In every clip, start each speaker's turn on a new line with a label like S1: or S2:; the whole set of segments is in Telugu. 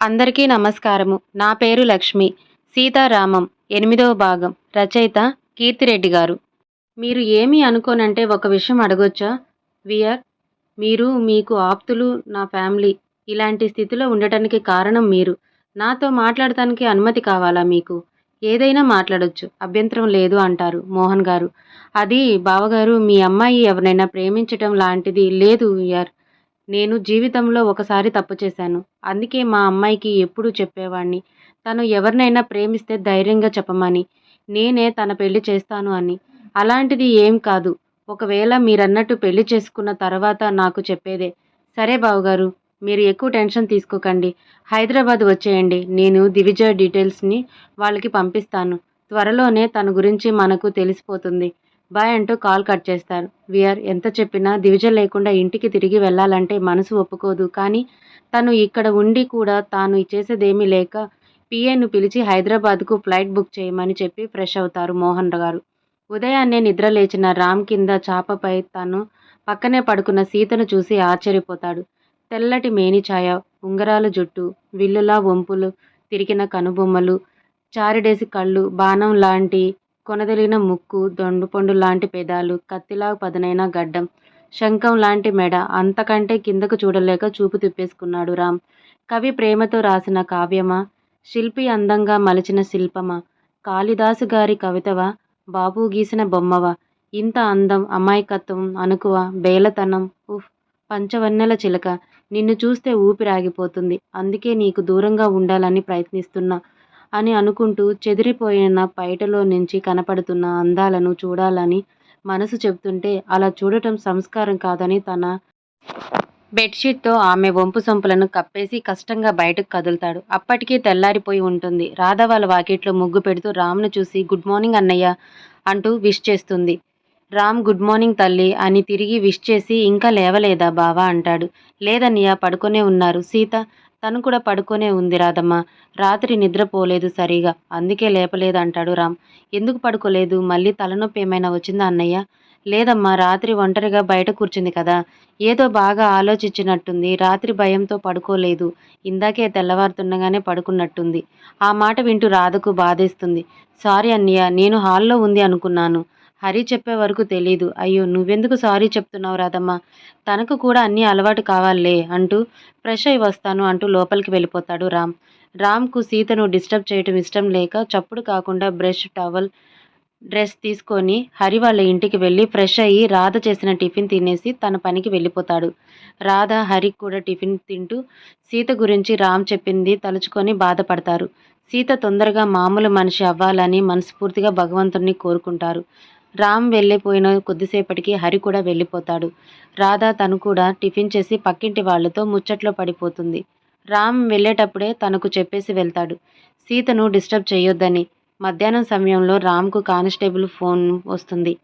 S1: అందరికీ నమస్కారము. నా పేరు లక్ష్మి. సీతారామం ఎనిమిదవ భాగం. రచయిత కీర్తిరెడ్డి గారు. మీరు ఏమి అనుకోనంటే ఒక విషయం అడగొచ్చా? విఆర్ మీరు మీకు ఆప్తులు నా ఫ్యామిలీ ఇలాంటి స్థితిలో ఉండటానికి కారణం మీరు. నాతో మాట్లాడటానికి అనుమతి కావాలా మీకు? ఏదైనా మాట్లాడొచ్చు. అభ్యంతరం లేదు అంటారు మోహన్ గారు. అది బావగారు మీ అమ్మాయి ఎవరినైనా ప్రేమించటం లాంటిది లేదు విఆర్ నేను జీవితంలో ఒకసారి తప్పు చేశాను. అందుకే మా అమ్మాయికి ఎప్పుడూ చెప్పేవాణ్ణి. తను ఎవరినైనా ప్రేమిస్తే ధైర్యంగా చెప్పమని. నేనే తన పెళ్ళి చేస్తాను అని. అలాంటిది ఏం కాదు. ఒకవేళ మీరన్నట్టు పెళ్ళి చేసుకున్న తర్వాత నాకు చెప్పేదే సరే బావగారు మీరు ఎక్కువ టెన్షన్ తీసుకోకండి. హైదరాబాద్ వచ్చేయండి. నేను దివిజ డీటెయిల్స్ని వాళ్ళకి పంపిస్తాను. త్వరలోనే తన గురించి మనకు తెలిసిపోతుంది. బాయ్ అంటూ కాల్ కట్ చేస్తారు విఆర్ ఎంత చెప్పినా దివిజ లేకుండా ఇంటికి తిరిగి వెళ్ళాలంటే మనసు ఒప్పుకోదు. కానీ తను ఇక్కడ ఉండి కూడా తాను చేసేదేమీ లేక పిఏను పిలిచి హైదరాబాద్కు ఫ్లైట్ బుక్ చేయమని చెప్పి ఫ్రెష్ అవుతారు మోహన్ గారు. ఉదయాన్నే నిద్ర లేచిన రామ్ కింద చాపపై తను పక్కనే పడుకున్న సీతను చూసి ఆశ్చర్యపోతాడు. తెల్లటి మేనిఛాయ ఉంగరాల జుట్టు విల్లులా వంపులు తిరిగిన కనుబొమ్మలు చారిడేసి కళ్ళు బాణం లాంటి కొనదెలిగిన ముక్కు దొండుపండు లాంటి పెదాలు కత్తిలా పదునైన గడ్డం శంఖం లాంటి మెడ అంతకంటే కిందకు చూడలేక చూపు తిప్పేసుకున్నాడు రామ్. కవి ప్రేమతో రాసిన కావ్యమా? శిల్పి అందంగా మలిచిన శిల్పమా? కాళిదాసు గారి కవితవా? బాబు గీసిన బొమ్మవా? ఇంత అందం అమాయకత్వం అనుకువ బేలతనం? ఉఫ్! పంచవన్నెల చిలక. నిన్ను చూస్తే ఊపిరాగిపోతుంది. అందుకే నీకు దూరంగా ఉండాలని ప్రయత్నిస్తున్నా. అని అనుకుంటూ చెదిరిపోయిన పైటలో నుంచి కనపడుతున్న అందాలను చూడాలని మనసు చెబుతుంటే అలా చూడటం సంస్కారం కాదని తన బెడ్షీట్తో ఆమె వంపు సొంపులను కప్పేసి కష్టంగా బయటకు కదులుతాడు. అప్పటికీ తెల్లారిపోయి ఉంటుంది. రాధ వాళ్ళ వాకిట్లో ముగ్గు పెడుతూ రామ్ను చూసి గుడ్ మార్నింగ్ అన్నయ్య అంటూ విష్ చేస్తుంది. రామ్ గుడ్ మార్నింగ్ తల్లి అని తిరిగి విష్ చేసి ఇంకా లేవలేదా బావా అంటాడు. లేదన్నయ్య పడుకొనే ఉన్నారు. సీత తను కూడా పడుకోనే ఉంది రాధమ్మ. రాత్రి నిద్రపోలేదు సరిగా. అందుకే లేపలేదు అంటాడు రామ్. ఎందుకు పడుకోలేదు? మళ్ళీ తలనొప్పి ఏమైనా వచ్చిందా అన్నయ్య? లేదమ్మా రాత్రి ఒంటరిగా బయట కూర్చుంది కదా. ఏదో బాగా ఆలోచించినట్టుంది. రాత్రి భయంతో పడుకోలేదు. ఇందాకే తెల్లవారుతుండగానే పడుకున్నట్టుంది. ఆ మాట వింటూ రాధకు బాధేస్తుంది. సారీ అన్నయ్య నేను హాల్లో ఉంది అనుకున్నాను. హరి చెప్పే వరకు తెలీదు. అయ్యో నువ్వెందుకు సారీ చెప్తున్నావు రాధమ్మ? తనకు కూడా అన్నీ అలవాటు కావాలే అంటూ ఫ్రెష్ అయి వస్తాను అంటూ లోపలికి వెళ్ళిపోతాడు రామ్. రామ్కు సీతను డిస్టర్బ్ చేయటం ఇష్టం లేక చప్పుడు కాకుండా బ్రష్ టవల్ డ్రెస్ తీసుకొని హరి వాళ్ళ ఇంటికి వెళ్ళి ఫ్రెష్ అయ్యి రాధ చేసిన టిఫిన్ తినేసి తన పనికి వెళ్ళిపోతాడు. రాధ హరికి కూడా టిఫిన్ తింటూ సీత గురించి రామ్ చెప్పింది తలుచుకొని బాధపడతారు. సీత తొందరగా మామూలు మనిషి అవ్వాలని మనస్ఫూర్తిగా భగవంతుణ్ణి కోరుకుంటారు. రామ్ వెళ్ళిపోయిన కొద్దిసేపటికి హరి కూడా వెళ్ళిపోతాడు. రాధ తను కూడా టిఫిన్ చేసి పక్కింటి వాళ్ళతో ముచ్చట్లో పడిపోతుంది. రామ్ వెళ్ళేటప్పుడే తనకు చెప్పేసి వెళ్తాడు. సీతను డిస్టర్బ్ చేయొద్దని. మధ్యాహ్నం సమయంలో రామ్కు కానిస్టేబుల్ ఫోన్ వస్తుంది.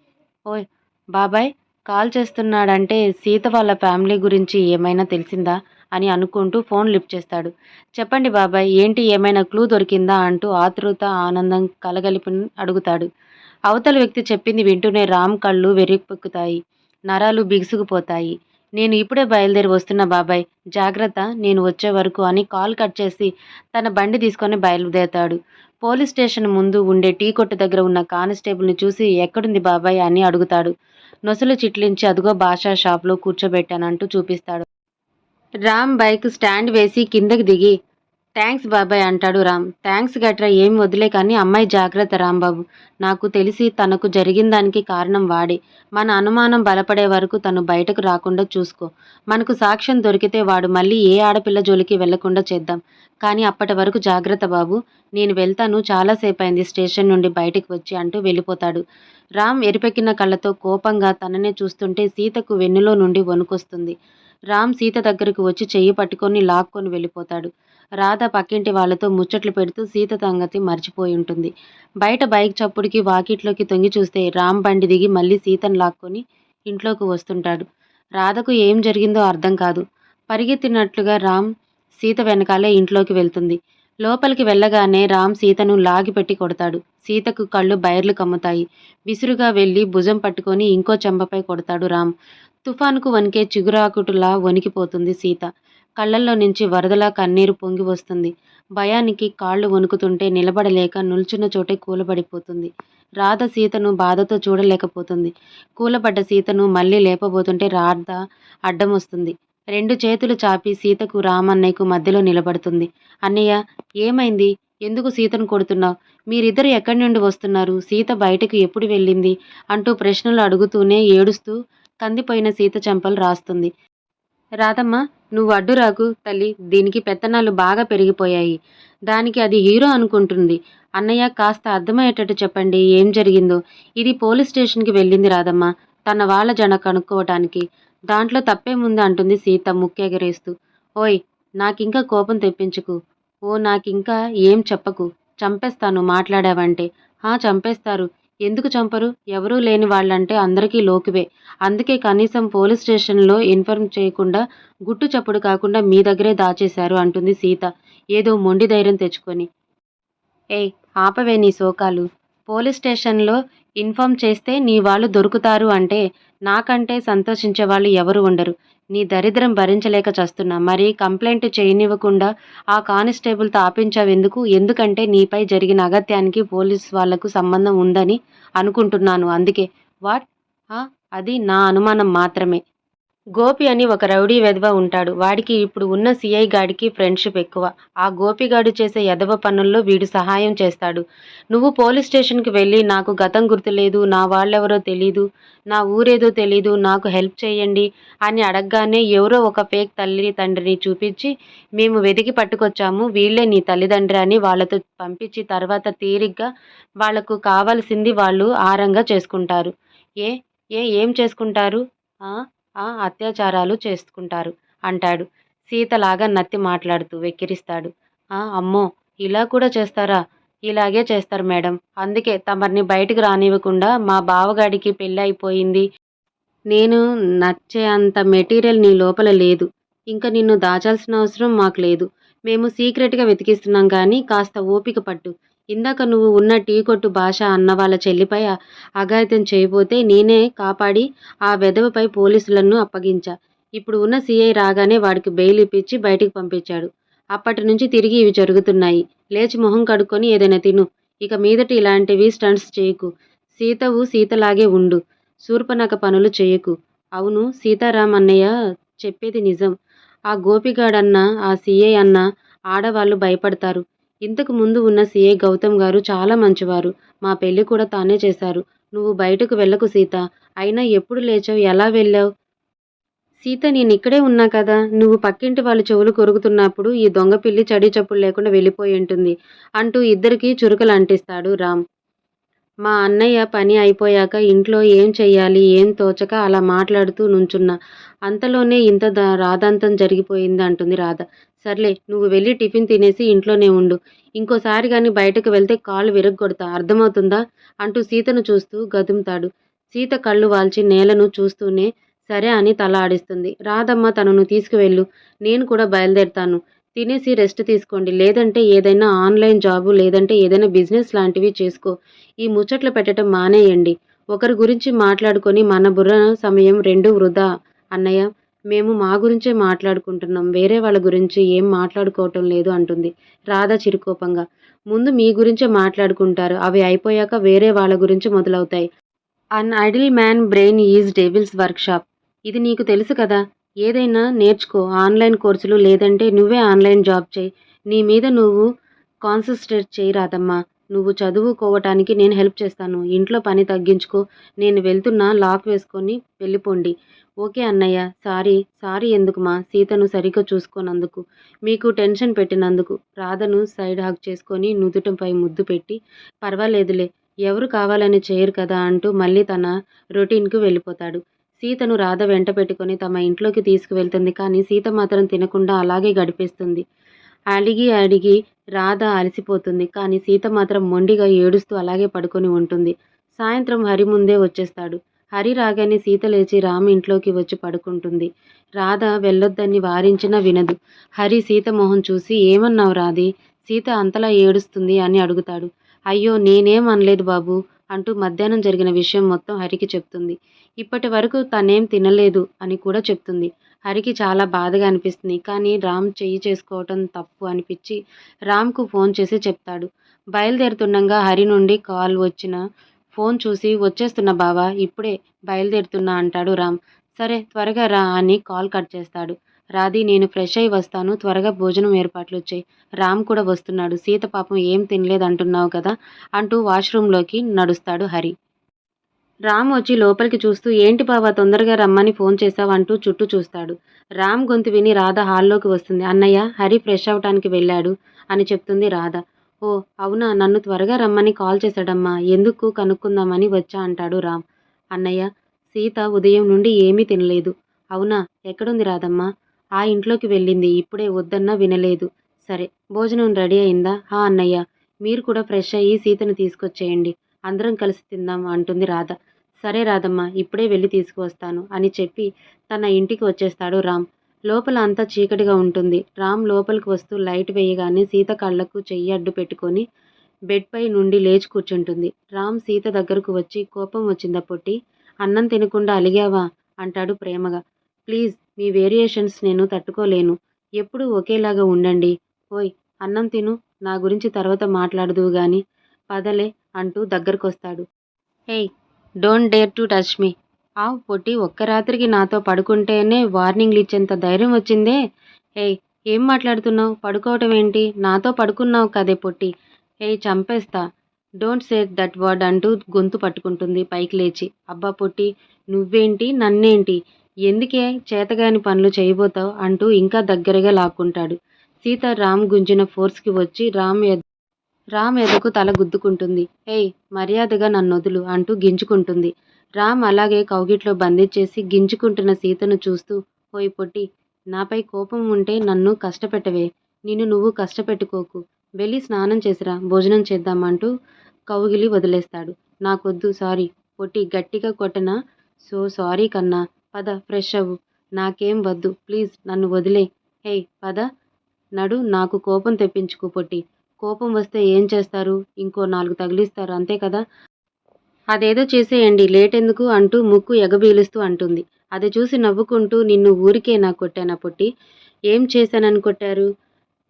S1: ఓయ్ బాబాయ్ కాల్ చేస్తున్నాడంటే సీత వాళ్ళ ఫ్యామిలీ గురించి ఏమైనా తెలిసిందా అని అనుకుంటూ ఫోన్ లిఫ్ట్ చేస్తాడు. చెప్పండి బాబాయ్ ఏంటి ఏమైనా క్లూ దొరికిందా అంటూ ఆతృత ఆనందం కలగలిపి అడుగుతాడు. అవతల వ్యక్తి చెప్పింది వింటూనే రామ్ కళ్ళు వెర్రిపెక్కుతాయి నరాలు బిగుసుకుపోతాయి. నేను ఇప్పుడే బయలుదేరి వస్తున్నా బాబాయ్ జాగ్రత్త నేను వచ్చే వరకు అని కాల్ కట్ చేసి తన బండి తీసుకొని బయలుదేరతాడు. పోలీస్ స్టేషన్ ముందు ఉండే టీ కొట్టు దగ్గర ఉన్న కానిస్టేబుల్ని చూసి ఎక్కడుంది బాబాయ్ అని అడుగుతాడు. నొసలు చిట్లించి అదుగో భాషా షాప్లో కూర్చోబెట్టానంటూ చూపిస్తాడు. రామ్ బైక్ స్టాండ్ వేసి కిందకి దిగి థ్యాంక్స్ బాబాయ్ అంటాడు రామ్. థ్యాంక్స్ గట్రా ఏం వదిలే కానీ అమ్మాయి జాగ్రత్త రాంబాబు నాకు తెలిసి తనకు జరిగిన దానికి కారణం వాడే. మన అనుమానం బలపడే వరకు తను బయటకు రాకుండా చూసుకో. మనకు సాక్ష్యం దొరికితే వాడు మళ్ళీ ఏ ఆడపిల్ల జోలికి వెళ్ళకుండా చేద్దాం. కానీ అప్పటి వరకు జాగ్రత్త బాబు. నేను వెళ్తాను చాలాసేపు అయింది స్టేషన్ నుండి బయటకు వచ్చి అంటూ వెళ్ళిపోతాడు. రామ్ ఎరిపెక్కిన కళ్ళతో కోపంగా తననే చూస్తుంటే సీతకు వెన్నులో నుండి వణుకొస్తుంది. రామ్ సీత దగ్గరకు వచ్చి చెయ్యి పట్టుకొని లాక్కొని వెళ్ళిపోతాడు. రాధ పక్కింటి వాళ్ళతో ముచ్చట్లు పెడుతూ సీత సంగతి మర్చిపోయి ఉంటుంది. బయట బైక్ చప్పుడుకి వాకిట్లోకి తొంగి చూస్తే రామ్ బండి దిగి మళ్ళీ సీతను లాక్కొని ఇంట్లోకి వస్తుంటాడు. రాధకు ఏం జరిగిందో అర్థం కాదు. పరిగెత్తినట్లుగా రామ్ సీత వెనకాలే ఇంట్లోకి వెళ్తుంది. లోపలికి వెళ్ళగానే రామ్ సీతను లాగిపెట్టి కొడతాడు. సీతకు కళ్ళు బైర్లు కమ్ముతాయి. విసురుగా వెళ్ళి భుజం పట్టుకొని ఇంకో చెంపపై కొడతాడు రామ్. తుఫానుకు వణికే చిగురాకుటులా వణికిపోతుంది సీత. కళ్ళల్లో నుంచి వరదలా కన్నీరు పొంగి వస్తుంది. భయానికి కాళ్ళు వణుకుతుంటే నిలబడలేక నిల్చున్న చోటే కూలబడిపోతుంది. రాధ సీతను బాధతో చూడలేకపోతుంది. కూలబడ్డ సీతను మళ్ళీ లేపబోతుంటే రాధ అడ్డం వస్తుంది రెండు చేతులు చాపి సీతకు రామన్నయ్యకు మధ్యలో నిలబడుతుంది. అన్నయ్య ఏమైంది? ఎందుకు సీతను కొడుతున్నావు? మీరిద్దరు ఎక్కడి నుండి వస్తున్నారు? సీత బయటకు ఎప్పుడు వెళ్ళింది? అంటూ ప్రశ్నలు అడుగుతూనే ఏడుస్తూ కందిపోయిన సీత చెంపలు రాస్తుంది. రాధమ్మ నువ్వు అడ్డురాకు తల్లి దీనికి పెత్తనాలు బాగా పెరిగిపోయాయి. దానికి అది హీరో అనుకుంటుంది. అన్నయ్య కాస్త అర్థమయ్యేటట్టు చెప్పండి ఏం జరిగిందో. ఇది పోలీస్ స్టేషన్కి వెళ్ళింది రాదమ్మ తన వాళ్ళ జన కనుక్కోవటానికి. దాంట్లో తప్పేముంది అంటుంది సీత ముక్కెగరేస్తూ. ఓయ్ నాకింకా కోపం తెప్పించుకు. ఓ నాకింకా ఏం చెప్పకు. చంపేస్తాను మాట్లాడావంటే. హా చంపేస్తారు. ఎందుకు చంపరు? ఎవరూ లేని వాళ్ళంటే అందరికీ లోకువే. అందుకే కనీసం పోలీస్ స్టేషన్లో ఇన్ఫార్మ్ చేయకుండా గుట్టు చప్పుడు కాకుండా మీ దగ్గరే దాచేశారు అంటుంది సీత. ఏదో మొండి ధైర్యం తెచ్చుకొని. ఏయ్ ఆపవే నీ శోకాలు. పోలీస్ స్టేషన్లో ఇన్ఫార్మ్ చేస్తే నీ వాళ్ళు దొరుకుతారు అంటే నాకంటే సంతోషించే వాళ్ళు ఎవరు ఉండరు. నీ దరిద్రం భరించలేక చస్తున్నా. మరి కంప్లైంట్ చేయనివ్వకుండా ఆ కానిస్టేబుల్ తాపించావెందుకు? ఎందుకంటే నీపై జరిగిన అగత్యానికి పోలీస్ వాళ్ళకు సంబంధం ఉందని అనుకుంటున్నాను. అందుకే వాట్? అది నా అనుమానం మాత్రమే. గోపి అని ఒక రౌడీ వెధవ ఉంటాడు. వాడికి ఇప్పుడు ఉన్న సిఐ గాడికి ఫ్రెండ్షిప్ ఎక్కువ. ఆ గోపిగాడు చేసే ఎదవ పనుల్లో వీడు సహాయం చేస్తాడు. నువ్వు పోలీస్ స్టేషన్కి వెళ్ళి నాకు గతం గుర్తులేదు నా వాళ్ళెవరో తెలీదు నా ఊరేదో తెలీదు నాకు హెల్ప్ చేయండి అని అడగగానే ఎవరో ఒక ఫేక్ తల్లి తండ్రిని చూపించి మేము వెతికి పట్టుకొచ్చాము వీళ్ళే నీ తల్లిదండ్రి అని వాళ్ళతో పంపించి తర్వాత తీరిగ్గా వాళ్ళకు కావాల్సింది వాళ్ళు ఆరంగా చేసుకుంటారు. ఏ? ఏ? ఏం చేసుకుంటారు? ఆ? అత్యాచారాలు చేసుకుంటారు అంటాడు. సీతలాగా నత్తి మాట్లాడుతూ వెక్కిరిస్తాడు. ఆ అమ్మో ఇలా కూడా చేస్తారా? ఇలాగే చేస్తారు మేడం. అందుకే తమరిని బయటకు రానివ్వకుండా మా బావగాడికి పెళ్ళి అయిపోయింది నేను నచ్చే అంత మెటీరియల్ నీ లోపల లేదు. ఇంకా నిన్ను దాచాల్సిన అవసరం మాకు లేదు. మేము సీక్రెట్గా వెతికిస్తున్నాం కానీ కాస్త ఓపిక పట్టు. ఇందాక నువ్వు ఉన్న టీ కొట్టు భాష అన్న వాళ్ళ చెల్లిపై అఘాయితం చేయబోతే నేనే కాపాడి ఆ వెధవపై పోలీసులను అప్పగించా. ఇప్పుడు ఉన్న సీఐ రాగానే వాడికి బెయిల్ ఇప్పించి బయటికి పంపించాడు. అప్పటి నుంచి తిరిగి ఇవి జరుగుతున్నాయి. లేచి మొహం కడుక్కొని ఏదైనా తిను. ఇక మీదట ఇలాంటివి స్టంట్స్ చేయకు. సీతవు సీతలాగే ఉండు. శూర్పనక పనులు చేయకు. అవును సీతారాం అన్నయ్య చెప్పేది నిజం. ఆ గోపిగాడన్న ఆ సీఐ అన్న ఆడవాళ్ళు భయపడతారు. ఇంతకు ముందు ఉన్న సీఏ గౌతమ్ గారు చాలా మంచివారు. మా పెళ్ళి కూడా తానే చేశారు. నువ్వు బయటకు వెళ్ళకు సీత. అయినా ఎప్పుడు లేచావు? ఎలా వెళ్ళావు? సీత నేను ఇక్కడే ఉన్నా కదా. నువ్వు పక్కింటి వాళ్ళు చెవులు కొరుకుతున్నప్పుడు ఈ దొంగ పిల్లి చడి చప్పుడు లేకుండా వెళ్ళిపోయి ఉంటుంది అంటూ ఇద్దరికీ చురుకలు అంటిస్తాడు రామ్. మా అన్నయ్య పని అయిపోయాక ఇంట్లో ఏం చెయ్యాలి ఏం తోచక అలా మాట్లాడుతూ నుంచున్నా. అంతలోనే ఇంత రాధాంతం జరిగిపోయింది అంటుంది రాధ. సర్లే నువ్వు వెళ్ళి టిఫిన్ తినేసి ఇంట్లోనే ఉండు. ఇంకోసారి కానీ బయటకు వెళ్తే కాళ్ళు విరగ్గొడతా. అర్థమవుతుందా? అంటూ సీతను చూస్తూ గదుముతాడు. సీత కళ్ళు వాల్చి నేలను చూస్తూనే సరే అని తల ఆడిస్తుంది. రాధమ్మ తనను తీసుకువెళ్ళు. నేను కూడా బయలుదేరుతాను. తినేసి రెస్ట్ తీసుకోండి. లేదంటే ఏదైనా ఆన్లైన్ జాబు లేదంటే ఏదైనా బిజినెస్ లాంటివి చేసుకో. ఈ ముచ్చట్లు పెట్టడం మానేయండి. ఒకరి గురించి మాట్లాడుకొని మన బుర్ర సమయం రెండు వృధా. అన్నయ్య మేము మా గురించే మాట్లాడుకుంటున్నాం. వేరే వాళ్ళ గురించి ఏం మాట్లాడుకోవటం లేదు అంటుంది. రాధ చిరుకోపంగా. ముందు మీ గురించే మాట్లాడుకుంటారు. అవి అయిపోయాక వేరే వాళ్ళ గురించి మొదలవుతాయి. An idle man brain is devil's workshop ఇది నీకు తెలుసు కదా? ఏదైనా నేర్చుకో. ఆన్లైన్ కోర్సులు లేదంటే నువ్వే ఆన్లైన్ జాబ్ చేయి. నీ మీద నువ్వు కాన్సన్ట్రేట్ చేయి రాదమ్మా నువ్వు చదువుకోవటానికి నేను హెల్ప్ చేస్తాను. ఇంట్లో పని తగ్గించుకో. నేను వెళ్తున్నా లాక్ వేసుకొని వెళ్ళిపోండి. ఓకే అన్నయ్య. సారీ. సారీ ఎందుకుమా? సీతను సరిగ్గా చూసుకోనందుకు. మీకు టెన్షన్ పెట్టినందుకు. రాధను సైడ్ హాక్ చేసుకొని నుదుటంపై ముద్దు పెట్టి పర్వాలేదులే. ఎవరు కావాలని చేయరు కదా అంటూ మళ్ళీ తన రొటీన్కు వెళ్ళిపోతాడు. సీతను రాధ వెంట పెట్టుకొని తమ ఇంట్లోకి తీసుకువెళ్తుంది. కానీ సీత మాత్రం తినకుండా అలాగే గడిపేస్తుంది. అడిగి అడిగి రాధ అలసిపోతుంది. కానీ సీత మాత్రం మొండిగా ఏడుస్తూ అలాగే పడుకొని ఉంటుంది. సాయంత్రం హరి ముందే వచ్చేస్తాడు. హరి రాగానే సీత లేచి రామ్ ఇంట్లోకి వచ్చి పడుకుంటుంది. రాధ వెళ్ళొద్దని వారించినా వినదు. హరి సీత మొహం చూసి ఏమన్నావు రాధి? సీత అంతలా ఏడుస్తుంది అని అడుగుతాడు. అయ్యో నేనేం అనలేదు బాబు. అంటూ మధ్యాహ్నం జరిగిన విషయం మొత్తం హరికి చెప్తుంది. ఇప్పటి వరకు తనేం తినలేదు అని కూడా చెప్తుంది. హరికి చాలా బాధగా అనిపిస్తుంది. కానీ రామ్ చెయ్యి చేసుకోవటం తప్పు అనిపించి రామ్కు ఫోన్ చేసి చెప్తాడు. బయలుదేరుతుండగా హరి నుండి కాల్ వచ్చిన ఫోన్ చూసి వచ్చేస్తున్న బావా ఇప్పుడే బయలుదేరుతున్నా అంటాడు రామ్. సరే త్వరగా రా అని కాల్ కట్ చేస్తాడు. రాధి నేను ఫ్రెష్ అయి వస్తాను. త్వరగా భోజనం ఏర్పాట్లు వచ్చాయి రామ్ కూడా వస్తున్నాడు. సీత పాపం ఏం తినలేదు అంటున్నావు కదా? అంటూ వాష్రూమ్లోకి నడుస్తాడు హరి. రామ్ వచ్చి లోపలికి చూస్తూ ఏంటి బావా తొందరగా రమ్మని ఫోన్ చేశావంటూ చుట్టూ చూస్తాడు. రామ్ గొంతు విని రాధ హాల్లోకి వస్తుంది. అన్నయ్య హరి ఫ్రెష్ అవటానికి వెళ్ళాడు అని చెప్తుంది రాధ. ఓ అవునా? నన్ను త్వరగా రమ్మని కాల్ చేశాడమ్మా. ఎందుకు కనుక్కుందామని వచ్చా అంటాడు రామ్. అన్నయ్య సీత ఉదయం నుండి ఏమీ తినలేదు. అవునా? ఎక్కడుంది రాధమ్మ? ఆ ఇంట్లోకి వెళ్ళింది. ఇప్పుడే వద్దన్నా వినలేదు. సరే భోజనం రెడీ అయిందా? హా అన్నయ్య. మీరు కూడా ఫ్రెష్ అయ్యి సీతను తీసుకొచ్చేయండి. అందరం కలిసి తిందాం అంటుంది రాధ. సరే రాధమ్మ ఇప్పుడే వెళ్ళి తీసుకువస్తాను అని చెప్పి తన ఇంటికి వచ్చేస్తాడు రామ్. లోపల అంతా చీకటిగా ఉంటుంది. రామ్ లోపలికి వస్తూ లైట్ వేయగానే సీత కళ్ళకు చెయ్యి అడ్డు పెట్టుకొని బెడ్పై నుండి లేచి కూర్చుంటుంది. రామ్ సీత దగ్గరకు వచ్చి కోపం వచ్చిందా పొట్టి? అన్నం తినకుండా అలిగావా? అంటాడు ప్రేమగా. ప్లీజ్ మీ వేరియేషన్స్ నేను తట్టుకోలేను. ఎప్పుడూ ఒకేలాగా ఉండండి. ఓయ్ అన్నం తిను నా గురించి తర్వాత మాట్లాడదువు గాని. పదలే అంటూ దగ్గరకొస్తాడు. ఏయ్ don't dare to touch me. ఆ పొట్టి ఒక్క రాత్రికి నాతో పడుకుంటేనే వార్నింగ్లు ఇచ్చేంత ధైర్యం వచ్చిందే? ఏయ్ ఏం మాట్లాడుతున్నావు? పడుకోవటం ఏంటి? నాతో పడుకున్నావు కదే పొట్టి. ఏయ్ చంపేస్తా. డోంట్ సే దట్ వర్డ్ అంటూ గొంతు పట్టుకుంటుంది పైకి లేచి. అబ్బా పొట్టి నువ్వేంటి? నన్నేంటి? ఎందుకే చేతగాని పనులు చేయబోతావు అంటూ ఇంకా దగ్గరగా లాక్కుంటాడు. సీత రామ్ గుంజిన ఫోర్స్కి వచ్చి రామ్ రామ్ ఎదకు తల గుద్దుకుంటుంది. ఏయ్ మర్యాదగా నన్నొదులు అంటూ గింజుకుంటుంది. రామ్ అలాగే కౌగిట్లో బంధించేసి గింజుకుంటున్న సీతను చూస్తూ పోయి పొట్టి నాపై కోపం ఉంటే నన్ను కష్టపెట్టవే. నిన్ను నువ్వు కష్టపెట్టుకోకు. వెళ్ళి స్నానం చేసిరా భోజనం చేద్దామంటూ కౌగిలి వదిలేస్తాడు. నాకొద్దు సారీ. పొట్టి గట్టిగా కొట్టనా? సో సారీ కన్నా. పద ఫ్రెష్ అవ్వు. నాకేం వద్దు. ప్లీజ్ నన్ను వదిలే. హే పద. నడు నాకు కోపం తెప్పించుకో పొట్టి. కోపం వస్తే ఏం చేస్తారు? ఇంకో నాలుగు తగిలిస్తారు అంతే కదా? అదేదో చేసేయండి. లేట్ ఎందుకు అంటూ ముక్కు ఎగబీలుస్తూ అంటుంది. అది చూసి నవ్వుకుంటూ నిన్ను ఊరికే నా కొట్టానా పొట్టి? ఏం చేశానని కొట్టారు?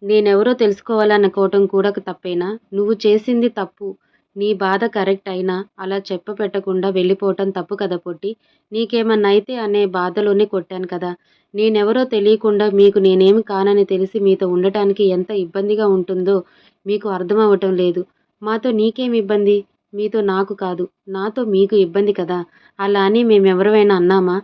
S1: నేనెవరో తెలుసుకోవాలనుకోవటం కూడా తప్పేనా? నువ్వు చేసింది తప్పు. నీ బాధ కరెక్ట్ అయినా అలా చెప్ప పెట్టకుండా వెళ్ళిపోవటం తప్పు కదా పొట్టి. నీకేమన్నా అయితే అనే బాధలోనే కొట్టాను కదా. నేనెవరో తెలియకుండా మీకు నేనేమి కానని తెలిసి మీతో ఉండటానికి ఎంత ఇబ్బందిగా ఉంటుందో మీకు అర్థమవటం లేదు. మాతో నీకేం ఇబ్బంది? మీతో నాకు కాదు. నాతో మీకు ఇబ్బంది కదా. అలా అని మేమెవరమైనా అన్నామా?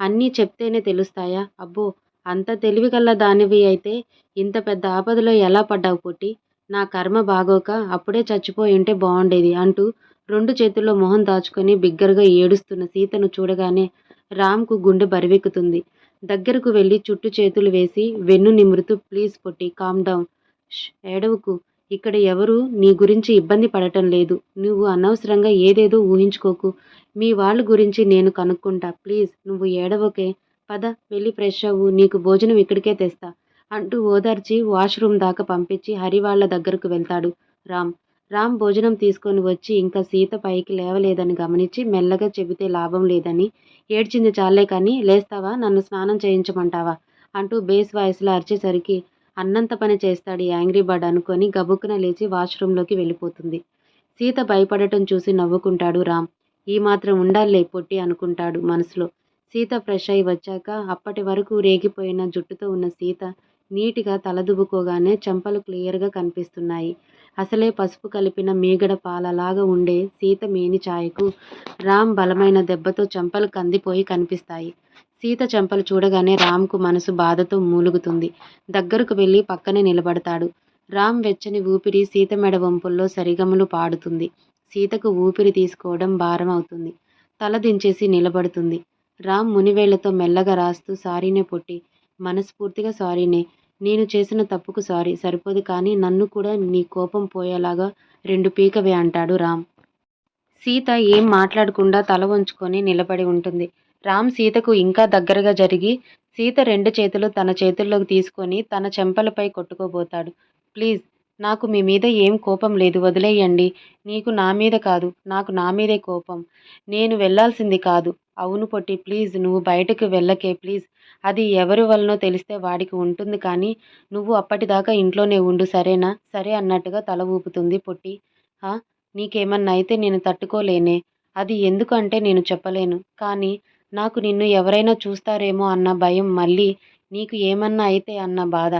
S1: అన్నీ చెప్తేనే తెలుస్తాయా? అబ్బో అంత తెలివిగల దానివి అయితే ఇంత పెద్ద ఆపదలో ఎలా పడ్డావు పొట్టి? నా కర్మ బాగోక అప్పుడే చచ్చిపోయి ఉంటే బాగుండేది అంటూ రెండు చేతుల్లో మొహం దాచుకొని బిగ్గరగా ఏడుస్తున్న సీతను చూడగానే రామ్కు గుండె బరివెక్కుతుంది. దగ్గరకు వెళ్ళి చుట్టూ చేతులు వేసి వెన్ను నిమురుతూ ప్లీజ్ పొట్టి కామ్ డౌన్. ఏడవకు. ఇక్కడ ఎవరు నీ గురించి ఇబ్బంది పడటం లేదు. నువ్వు అనవసరంగా ఏదేదో ఊహించుకోకు. మీ వాళ్ళ గురించి నేను కనుక్కుంటా. ప్లీజ్ నువ్వు ఏడవకే. పద వెళ్ళి ఫ్రెష్ అవ్వు. నీకు భోజనం ఇక్కడికే తెస్తా. అంటూ ఓదార్చి వాష్రూమ్ దాకా పంపించి హరి వాళ్ళ దగ్గరకు వెళ్తాడు రామ్. రామ్ భోజనం తీసుకొని వచ్చి ఇంకా సీత పైకి లేవలేదని గమనించి మెల్లగా చెబితే లాభం లేదని ఏడ్చింది చాలే కానీ లేస్తావా? నన్ను స్నానం చేయించమంటావా? అంటూ బేస్ వాయిస్లో అరిచేసరికి అన్నంత పని చేస్తాడు యాంగ్రీ బర్డ్ అనుకొని గబుక్కున లేచి వాష్రూమ్లోకి వెళ్ళిపోతుంది. సీత భయపడటం చూసి నవ్వుకుంటాడు రామ్. ఈ మాత్రం ఉండాలే పొట్టి అనుకుంటాడు మనసులో. సీత ఫ్రెష్ అయి వచ్చాక అప్పటి వరకు రేగిపోయిన జుట్టుతో ఉన్న సీత నీటిగా తలదువ్వుకోగానే చెంపలు క్లియర్గా కనిపిస్తున్నాయి. అసలే పసుపు కలిపిన మీగడ పాలలాగా ఉండే సీత మేని ఛాయకు రామ్ బలమైన దెబ్బతో చెంపలు కందిపోయి కనిపిస్తాయి. సీత చెంపలు చూడగానే రామ్కు మనసు బాధతో మూలుగుతుంది. దగ్గరకు వెళ్ళి పక్కనే నిలబడతాడు. రామ్ వెచ్చని ఊపిరి సీత మెడ వంపుల్లో సరిగమలు పాడుతుంది. సీతకు ఊపిరి తీసుకోవడం భారం అవుతుంది తల దించేసి నిలబడుతుంది. రామ్ మునివేళ్ళతో మెల్లగా రాస్తూ సారీనే పొట్టి మనస్ఫూర్తిగా సారీనే నేను చేసిన తప్పుకు సారీ. సరిపోదు కానీ నన్ను కూడా నీ కోపం పోయేలాగా రెండు పీకవే అంటాడు రామ్. సీత ఏం మాట్లాడకుండా తల వంచుకొని నిలబడి ఉంటుంది. రామ్ సీతకు ఇంకా దగ్గరగా జరిగి సీత రెండు చేతులు తన చేతుల్లోకి తీసుకొని తన చెంపలపై కొట్టుకోబోతాడు. ప్లీజ్ నాకు మీ మీద ఏం కోపం లేదు. వదిలేయండి. నీకు నా మీద కాదు. నాకు నా మీదే కోపం. నేను వెళ్ళాల్సింది కాదు. అవును పొట్టి ప్లీజ్ నువ్వు బయటకు వెళ్ళకే ప్లీజ్. అది ఎవరి వలనో తెలిస్తే వాడికి ఉంటుంది కానీ నువ్వు అప్పటిదాకా ఇంట్లోనే ఉండు సరేనా? సరే అన్నట్టుగా తల ఊపుతుంది పొట్టి. నీకేమన్నా అయితే నేను తట్టుకోలేనే. అది ఎందుకంటే నేను చెప్పలేను. కానీ నాకు నిన్ను ఎవరైనా చూస్తారేమో అన్న భయం మళ్ళీ నీకు ఏమన్నా అయితే అన్న బాధ.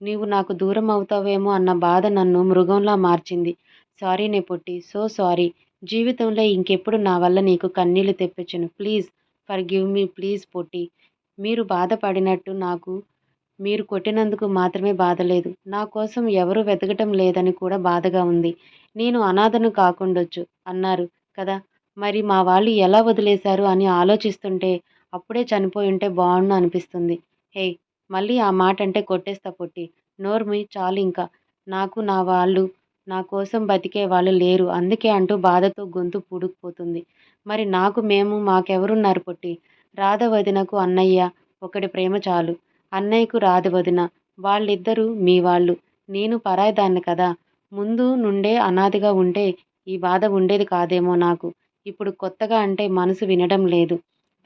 S1: నీవు నాకు దూరం అవుతావేమో అన్న బాధ నన్ను మృగంలా మార్చింది. సారీ నే పొట్టి. So sorry. జీవితంలో ఇంకెప్పుడు నా వల్ల నీకు కన్నీళ్ళు తెప్పించను. Please forgive me please పొట్టి. మీరు బాధపడినట్టు నాకు మీరు కొట్టినందుకు మాత్రమే బాధ లేదు నా కోసం ఎవరు వెతకటం లేదని కూడా బాధగా ఉంది. నేను అనాథను కాకుండొచ్చు అన్నారు కదా! మరి మా వాళ్ళు ఎలా వదిలేశారు అని ఆలోచిస్తుంటే అప్పుడే చనిపోయి ఉంటే బాగుండు అనిపిస్తుంది. హే! మళ్ళీ ఆ మాట అంటే కొట్టేస్తా పొట్టి. నోర్మి చాలు ఇంకా. నాకు నా వాళ్ళు నా కోసం బతికే వాళ్ళు లేరు. అందుకే అంటూ బాధతో గొంతు పూడుకుపోతుంది. మరి నాకు మేము మాకెవరున్నారు పొట్టి? రాధ వదినకు అన్నయ్య ఒకటి ప్రేమ చాలు. అన్నయ్యకు రాధ వదిన వాళ్ళిద్దరూ మీ వాళ్ళు. నేను పరాయిదాన్ని కదా. ముందు నుండే అనాథగా ఉంటే ఈ బాధ ఉండేది కాదేమో నాకు. ఇప్పుడు కొత్తగా అంటే మనసు వినడం లేదు.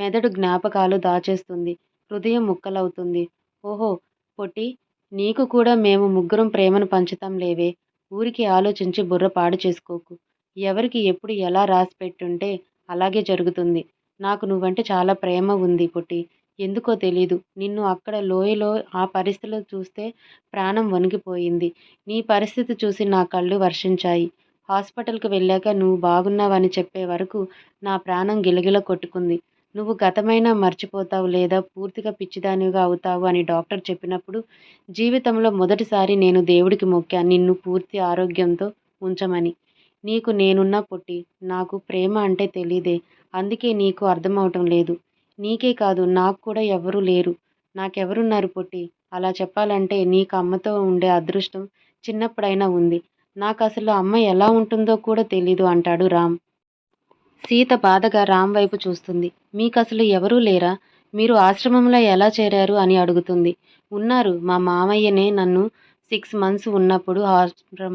S1: మెదడు జ్ఞాపకాలు దాచేస్తుంది. హృదయం ముక్కలవుతుంది. ఓహో పొట్టి నీకు కూడా మేము ముగ్గురం ప్రేమను పంచుతాం లేవే. ఊరికి ఆలోచించి బుర్ర పాడు చేసుకోకు. ఎవరికి ఎప్పుడు ఎలా రాసి పెట్టుంటే అలాగే జరుగుతుంది. నాకు నువ్వంటే చాలా ప్రేమ ఉంది పొట్టి. ఎందుకో తెలీదు. నిన్ను అక్కడ లోయలో ఆ పరిస్థితిలో చూస్తే ప్రాణం వణికిపోయింది. నీ పరిస్థితి చూసి నా కళ్ళు వర్షించాయి. హాస్పిటల్కి వెళ్ళాక నువ్వు బాగున్నావని చెప్పే వరకు నా ప్రాణం గిలగిల కొట్టుకుంది. నువ్వు గతమైనా మర్చిపోతావు లేదా పూర్తిగా పిచ్చిదానివిగా అవుతావు అని డాక్టర్ చెప్పినప్పుడు జీవితంలో మొదటిసారి నేను దేవుడికి మొక్కా నిన్ను పూర్తి ఆరోగ్యంతో ఉంచమని. నీకు నేనున్నా పొట్టి నాకు ప్రేమ అంటే తెలీదే అందుకే నీకు అర్థమవటం లేదు. నీకే కాదు నాకు కూడా ఎవరూ లేరు. నాకెవరున్నారు పొట్టి? అలా చెప్పాలంటే నీకు అమ్మతో ఉండే అదృష్టం చిన్నప్పుడైనా ఉంది. నాకు అసలు అమ్మ ఎలా ఉంటుందో కూడా తెలీదు అంటాడు రామ్. సీత బాధగా రామ్ వైపు చూస్తుంది. మీకు అసలు ఎవరూ లేరా? మీరు ఆశ్రమంలో ఎలా చేరారు అని అడుగుతుంది. ఉన్నారు మా మామయ్యనే నన్ను సిక్స్ మంత్స్ ఉన్నప్పుడు ఆశ్రమం